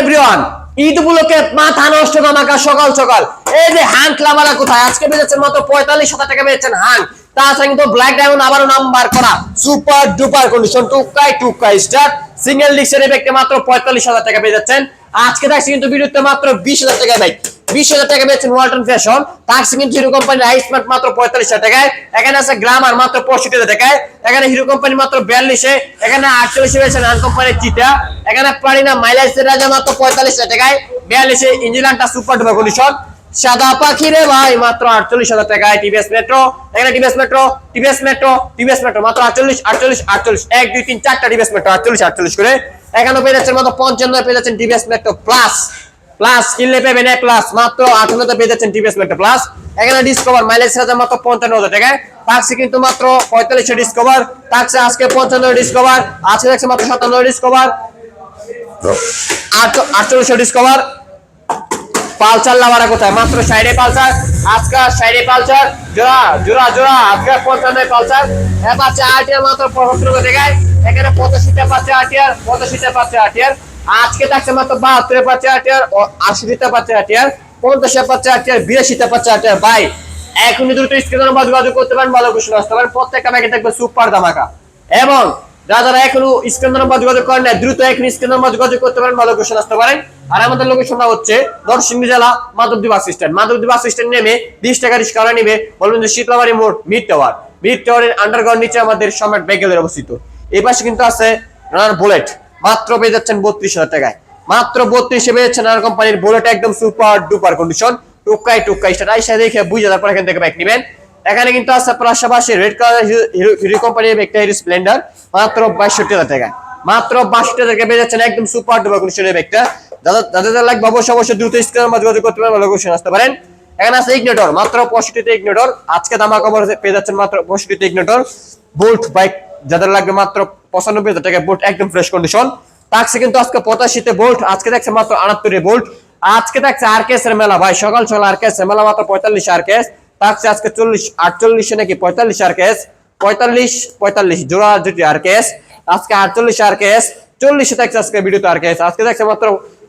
Everyone Eid উপলক্ষে মাথা নষ্ট ধামাকা সকাল সকাল। এই যে হ্যাং ক্লামারা কোথায়? আজকে বেজেছেন মাত্র পঁয়তাল্লিশ হাজার টাকা বেচেছেন হ্যাং কিন্তু ব্ল্যাক করা। সুপার কন্ডিশন টুকাই টুকাই সিঙ্গেল মাত্র পঁয়তাল্লিশ হাজার টাকা আজকে থাকছে কিন্তু বিরুদ্ধে মাত্র বিশ হাজার টাকা ভাই বিশ হাজার টাকা পেয়েছেন ওয়ালটন ফ্যাশন কিন্তু হিরো কোম্পানির হাই স্মার্ট মাত্র পঁয়তাল্লিশ টাকায়। এখানে আছে গ্রামার মাত্র পঁয়ষট্টি টাকায় এখানে হিরো কোম্পানি মাত্র বিয়াল্লিশে। এখানে আটচল্লিশে পেয়েছেন আন কোম্পানির চিটা। এখানে প্রাণীনা মাইলেজের রাজা মাত্র পঁয়তাল্লিশ টাকায়। বিয়াল্লিশে ইঞ্জিলানটা সুপার ডুপার কন্ডিশন সাদা পাখি রে ভাই, মাত্র আটচল্লিশ হাজার টাকায় টিভিএস মেট্রো এখানে TVS Metro TVS Metro TVS Metro মাত্র আটচল্লিশ আটচল্লিশ আটচল্লিশ। এক, দুই, তিন, চারটা টিভিএস মেট্রো আটচল্লিশ আটচল্লিশ করে। এখানে পেয়ে যাচ্ছেন মাত্র পঞ্চান্ন পেয়ে যাচ্ছেন টিভিএস মেট্রো প্লাস প্লাস পেবেন এ প্লাস মাত্র আঠান্নতে পেয়ে যাচ্ছেন টিভিএস মেট্রো প্লাস এখানে ডিসকভার মাইলেজ হাজার মাত্র পঞ্চান্ন হাজার টাকায়। থাকছে কিন্তু মাত্র পঁয়তাল্লিশে ডিসকভার থাকছে আজকে পঞ্চান্ন ডিসকভার আজকে থাকছে মাত্র সাতান্ন ডিসকভার আটচল্লিশে ডিসকভার পালসার লাভারা কোথায়? মাত্র সাইডে পালসার, আজকে সাইডে পালসার। জোড়া জোড়া জোড়া, আজকে পঞ্চান্ন পালসার। এ পাচ্ছে আটিয়ার মাত্র পঁচাত্তর টাকায়। এখানে পঁচাশিটা পাচ্ছে আটিয়ার পঁচাশিটা পাচ্ছে আটিয়ার আজকে থাকছে মাত্র বাহাত্তরে পাচ্ছে আটিয়ার আশিটা পাচ্ছে আটিয়ার পঞ্চাশে পাচ্ছে আটিয়ার বিরাশিটা পাচ্ছে আটিয়ার ভাই, এখনই দ্রুত স্ক্রিনের মাঝে যোগাযোগ করতে পারেন, ভালো আসতে পারেন। প্রত্যেকটা ব্যাগে থাকবে সুপার ধামাকা। এবং যারা এখনও স্ক্রিন নাম্বার যোগাযোগ করেন না দ্রুত এখন স্ক্রিন নাম্বার যোগাযোগ করতে পারেন লোকেশন আসতে পারেন আর আমাদের লোকেশনটা হচ্ছে নরসিংদী জেলা Madhabdi bus stand. Madhabdi bus stand নেমে বিশ টাকা রিক্সা নিবে বলবেন যে শীতলাবাড়ি মোড়, মিড টাওয়ার। মিড টাওয়ারের আন্ডারগ্রাউন্ড নিচে আমাদের সম্রাট বেগেলের অবস্থিত। এই পাশে কিন্তু আছে রানার বুলেট মাত্র পেয়ে যাচ্ছেন বত্রিশ হাজার টাকায়। মাত্র বত্রিশে পেয়েছেন রানার কোম্পানির বুলেট একদম সুপার ডুপার কন্ডিশন টুকাই টুকাই স্টার আইসা দেখে বুঝে তারপর এখান থেকে বাইক নেবেন। এখানে কিন্তু আছে পাশাপাশি রেড কালার হিরো কোম্পানির একটা হিরো স্প্লেন্ডার মাত্র বাইষট্টি হাজার টাকা মাত্র বাষট্টি হাজার পেয়ে যাচ্ছেন একদম সুপার ডুপার কন্ডিশনের একটা যাদের যাদের লাগবে অবশ্যই অবশ্যই দ্রুত স্ক্রিনের মাঝে যোগাযোগ করতে পারেন লোকেশন আসতে পারেন। এখানে আছে ইগনেটর মাত্র পঁয়ষট্টিতে ইগনেটর আজকে দামা কভার পেয়ে যাচ্ছেন মাত্র পঁয়ষট্টিতে ইগনেটর বোল্ট বাইক যাদের লাগবে মাত্র পঁচানব্বই হাজার টাকা বোল্ট একদম ফ্রেশ কন্ডিশন থাকছে কিন্তু আজকে পঁচাশিতে বোল্ট আজকে দেখছে মাত্র আটাত্তরে বোল্ট আজকে থাকছে আর এর মেলা, ভাই। সকাল সকাল আর এর মেলা, মাত্র পঁয়তাল্লিশ আর কেস থাকছে আজকে চল্লিশ, আটচল্লিশে নাকি পঁয়তাল্লিশ আর কেস পঁয়তাল্লিশ পঁয়তাল্লিশ, জোড়া জুটি আর কেস আজকে আটচল্লিশ আর কেস চল্লিশে থাকছে আজকে ভিডিওতে আর কেস আজকে দেখছে মাত্র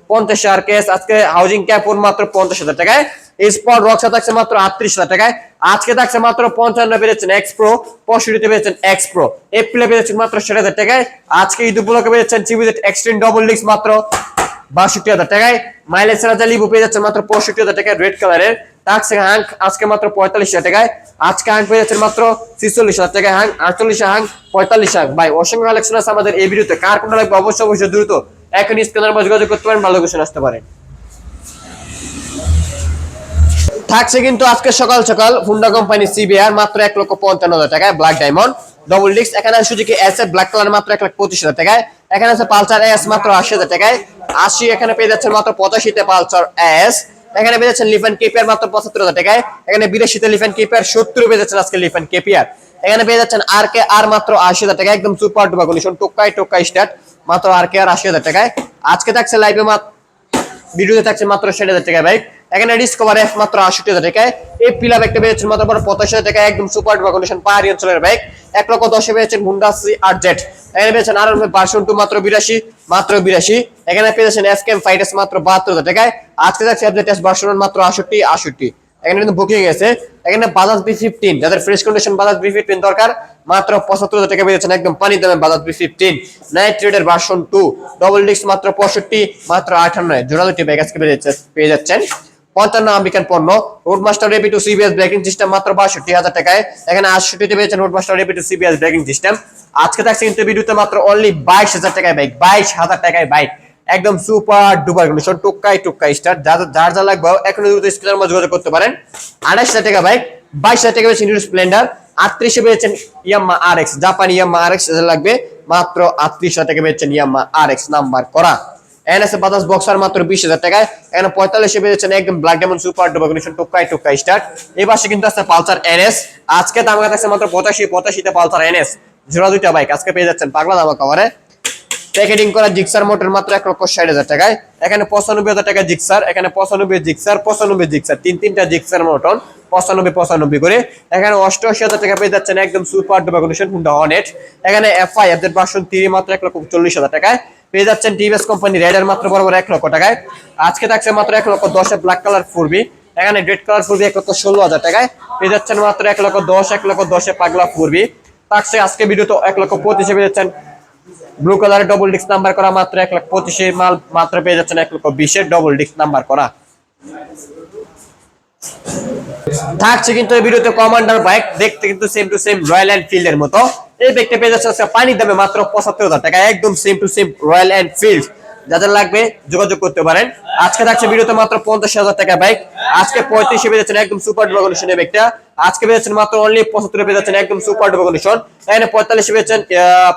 পঞ্চাশ আর কেস আজকে হাউজিং ক্যাপুর মাত্র পঞ্চাশ হাজার টাকায় স্পট রক্সা থাকছে মাত্র আটত্রিশ হাজার টাকায়, আজকে থাকছে মাত্র পঞ্চান্ন পেয়েছেন এক্স প্রো পঁয়ষট্টিতে পেয়েছেন এক্স প্রো এপ্রিলে পেয়েছেন মাত্র ষাট হাজার টাকায়, আজকে ঈদ উপলক্ষে পেয়েছেন চিবিজেট এক্সট্রিম ডবল ডিক্স মাত্র বাষট্টি হাজার টাকায় মাইলেজ রাজা লিবু পেয়ে যাচ্ছে মাত্র পঁয়ষট্টি হাজার টাকায় রেড কালারের তাকছে হ্যাং আজকে মাত্র পঁয়তাল্লিশ হাজার টাকায়, আজকে হ্যাং পেয়ে যাচ্ছেন মাত্র ছিচল্লিশ হাজার টাকায় হ্যাং আটচল্লিশ হ্যাং পঁয়তাল্লিশ হ্যাং ভাই, অসংখ্য কালেকশন আছে আমাদের এই ভিডিওতে কার কোনটা লাগবে? অবশ্যই অবশ্যই দ্রুত এখন স্ক্যানার বা যোগাযোগ করতে পারেন, ভালো লোকেশন আসতে পারেন। থাকছে কিন্তু আজকে সকাল সকাল হুন্ডা কোম্পানি সিবিআর মাত্র এক লক্ষ পঞ্চান্ন হাজার টাকায় ব্ল্যাক ডায়মন্ড ডবল ডিস্ক এখানে আছে Suzuki S F black colour মাত্র এক লাখ পঁচিশ হাজার টাকায়। এখানে আছে পালসার এস মাত্র আশি হাজার টাকায়। আশি এখানে পেয়ে যাচ্ছেন মাত্র পঁচাশিতে পালসার এস এখানে পেয়ে যাচ্ছেন লিফেন কেপিয়ার মাত্র পঁচাত্তর হাজার টাকায়। এখানে বিরাশিতে লিফেন কেপিয়ার সত্তর পেয়ে যাচ্ছেন আজকে লিফেন কেপিয়ার এখানে পেয়ে যাচ্ছেন আর কে আর মাত্র আশি হাজার টাকা, একদম সুপার ডুবা কন্ডিশন টোকাই টোকাই স্টার্ট মাত্র আর কে আর আশি হাজার টাকায়। আজকে থাকছে লাইভে ভিডিওতে থাকছে মাত্র ষাট হাজার টাকা বাইক এখানে ডিসকভার এফ মাত্র আষট্টি হাজার টাকায়। এই পিলা বাইকটা পেয়েছেন মাত্র পঁচাশি হাজার টাকা একদম সুপার ডুবা কন্ডিশন পাহাড়ি অঞ্চলের বাইক এক লক্ষ দশে পেয়েছেন হুন্ডা সি আর জেট এখানে পেয়েছেন আর ভার্সন টু মাত্র বিরাশি মাত্র বিরাশি। এখানে পেয়েছেন এফ কেম ফাইটাস মাত্র বাহাত্তর হাজার টাকায়। আজকে থাকছে জেড ভার্সন মাত্র আষট্টি আষট্টি। এখানে কিন্তু বুকিং গেছে এখানে বাজাজ বি ফিফটিন যাদের fresh condition Bajaj B fifteen দরকার, মাত্র পঁচাত্তর হাজার টাকা পেয়েছেন একদম পানি দামে বাজাজ বি ফিফটিন নাইট রেডের ভার্সন টু ডবল ডিস্ক মাত্র পঁয়ষট্টি, মাত্র আঠান্ন জোড়া ব্যাগ আজকে পেয়ে যাচ্ছেন। পঞ্চান্ন আমেরিকান পণ্য রোড মাস্টার রেপি টু সিবিএস ব্রেকিং সিস্টেম মাত্র বাষট্টি হাজার টাকায়। এখানে আটষট্টিতে পেয়েছেন রোড মাস্টার রেপি টু সিবিএস ব্রেকিং সিস্টেম আজকে থাকছে কিন্তু ভিডিওতে মাত্র অনলি বাইশ হাজার টাকায় বাইক বাইশ হাজার টাকায় বাইক একদম সুপার ডুপার কন্ডিশন টুকাই টুকাই স্টার যার যার যা লাগবে এখন দ্রুত স্ক্রিনের মধ্যে যোগাযোগ করতে পারেন। আড়াইশ হাজার টাকা বাইক বাইশ হাজার টাকা পেয়েছেন হিরো স্প্লেন্ডার আটত্রিশে পেয়েছেন ইয়াম্মা আর এক্স জাপানি ইয়াম্মা আর এক্স লাগবে, মাত্র আটত্রিশ হাজার টাকা পেয়েছেন ইয়াম্মা আর এক্স নাম্বার করা। এনএস বাতাস বক্সার মাত্র বিশ হাজার টাকায়। এখানে পঁয়তাল্লিশে পেয়েছেন একদম black diamond super duper condition Tukai টুকাই স্টার্ট এই পাশে কিন্তু আছে পালসার এনএস। আজকে দাম আছে মাত্র পঁচাশি, পঁচাশিতে পালসার এনএস। জোড়া দুইটা বাইক আজকে পেয়ে যাচ্ছেন পাগলা দামা কভারে প্যাকেটিং করা জিক্সার মোটর মাত্র এক লক্ষ ষাট হাজার টাকায়। এখানে পঁচানব্বই হাজার টাকা জিক্সার, এখানে পঁচানব্বই জিক্সার পঁচানব্বই জিক্সার, তিন তিনটা জিক্সার মোটর, পঁচানব্বই পঁচানব্বই করে। এখানে অষ্টআশি হাজার টাকা পেয়ে যাচ্ছেন একদম সুপার ডুবা কন্ডিশন হুন্ডা অনেট এখানে এফআই এফদের ভার্সন থ্রি মাত্র এক লক্ষ চল্লিশ হাজার টাকায়। পেয়ে যাচ্ছেন টিভিএস কোম্পানি রেডের মাত্র বরাবর এক লক্ষ টাকায়। আজকে থাকছে মাত্র এক লক্ষ দশে ব্ল্যাক কালার ফুরবি এখানে রেড কালার ফুরবি এক লক্ষ ষোলো হাজার টাকায়। পেয়ে যাচ্ছেন মাত্র এক লক্ষ দশ, এক লক্ষ দশে পাগলা ফুরবি থাকছে আজকে ভিডিও তো এক লক্ষ পঁচিশে পেয়ে যাচ্ছেন ব্লু কালারের ডবল ডিস্ক নাম্বার করা মাত্র এক লাখ পঁচিশে মাল মাত্র পেয়ে যাচ্ছেন এক লক্ষ বিশের ডবল ডিস্ক নাম্বার করা। থাকছে কিন্তু এই ভিডিওতে কমান্ডার বাইক দেখতে কিন্তু same to same Royal Enfield এর মতো। এই বাইকটা পেয়ে যাচ্ছে পানির পানি দামে মাত্র পঁচাত্তর হাজার টাকা, একদম same to same Royal Enfield যাদের লাগবে যোগাযোগ করতে পারেন। আজকে থাকছে ভিডিওতে মাত্র পঞ্চাশ হাজার টাকা বাইক আজকে পঁয়ত্রিশে বেঁধেছেন একদম সুপার ডুপার কন্ডিশনের বাইকটা আজকে বেঁধেছেন মাত্র অনলি পঁচাত্তর বেঁধেছেন একদম সুপার ডেভলিউশন এখানে পঁয়তাল্লিশে পেয়েছেন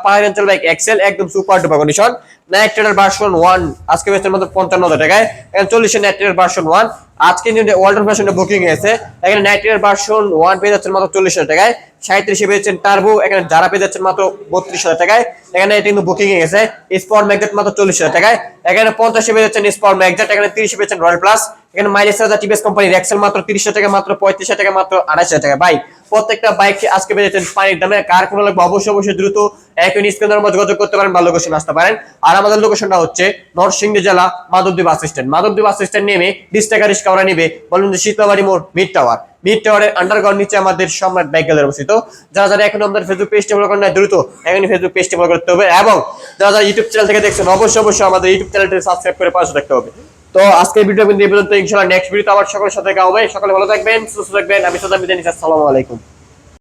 পাহাড় অঞ্চল বাইক এক্সেল একদম সুপার ডেভলিউশন নাইট ট্রেডার ভার্সন ওয়ান আজকে পেয়েছেন মাত্র পঞ্চান্ন হাজার টাকায়। এখানে চল্লিশে নাইট ট্রেডার ভার্সন ওয়ান আজকে কিন্তু ওয়াল্টন ভার্সনটা বুকিং হয়েছে এখানে নাইট্রিয়ার ভার্সন ওয়ান পেয়ে যাচ্ছেন মাত্র চল্লিশ হাজার টাকায় সাঁত্রিশে পেয়েছেন টার্বো এখানে যারা পেয়ে যাচ্ছেন মাত্র বত্রিশ হাজার টাকায়, এখানে এটা কিন্তু বুকিং গেছে স্পট ম্যাগজেট মাত্র চল্লিশ হাজার টাকায়, এখানে পঞ্চাশে পেয়ে যাচ্ছেন স্পট ম্যাগজেট এখানে তিরিশে পেয়েছেন রয়্যাল প্লাস এখানে মাইলেজ হাজার টিভিএস কোম্পানির এক্সেল মাত্র তিরিশ হাজার টাকা, মাত্র পঁয়ত্রিশ হাজার টাকা, মাত্র আড়াইশ টাকা। ভাই, প্রত্যেকটা বাইক আজকে পেয়ে যাচ্ছেন পানির দামে। কার কোনো লাগবে? অবশ্যই অবশ্যই দ্রুত এক স্ক্রিনের মধ্যে যোগাযোগ করতে পারেন বা লোকেশন আসতে পারেন। আর আমাদের লোকেশনটা হচ্ছে নরসিংদী জেলা Madhabdi bus stand. Madhabdi bus stand নেমে বিশ টাকা রিক্সা ওরা নিবে। বলুন যে শীতলাবাড়ি মোড় মিড টাওয়ার মিড টাওয়ারের আন্ডারগ্রাউন্ড নিচে আমাদের সম্রাট বাইক গ্যালারি অবস্থিত। যারা যারা এখন আমাদের ফেসবুক পেজটি ফলো করেন না দ্রুত এখনই ফেসবুক পেজটি ফলো করতে হবে। এবং যারা যারা ইউটিউব চ্যানেল থেকে দেখছেন, অবশ্যই অবশ্যই আমাদের ইউটিউব চ্যানেলটি সাবস্ক্রাইব করে পাশে থাকতে হবে। তো আজকের ভিডিও কিন্তু এই পর্যন্ত, ইনশাআল্লাহ নেক্সট ভিডিওতে আবার সকলের সাথে দেখা সকলে ভালো থাকবেন, সুস্থ থাকবেন, আমি সদা বিদায় নিচ্ছি, আসসালামু আলাইকুম।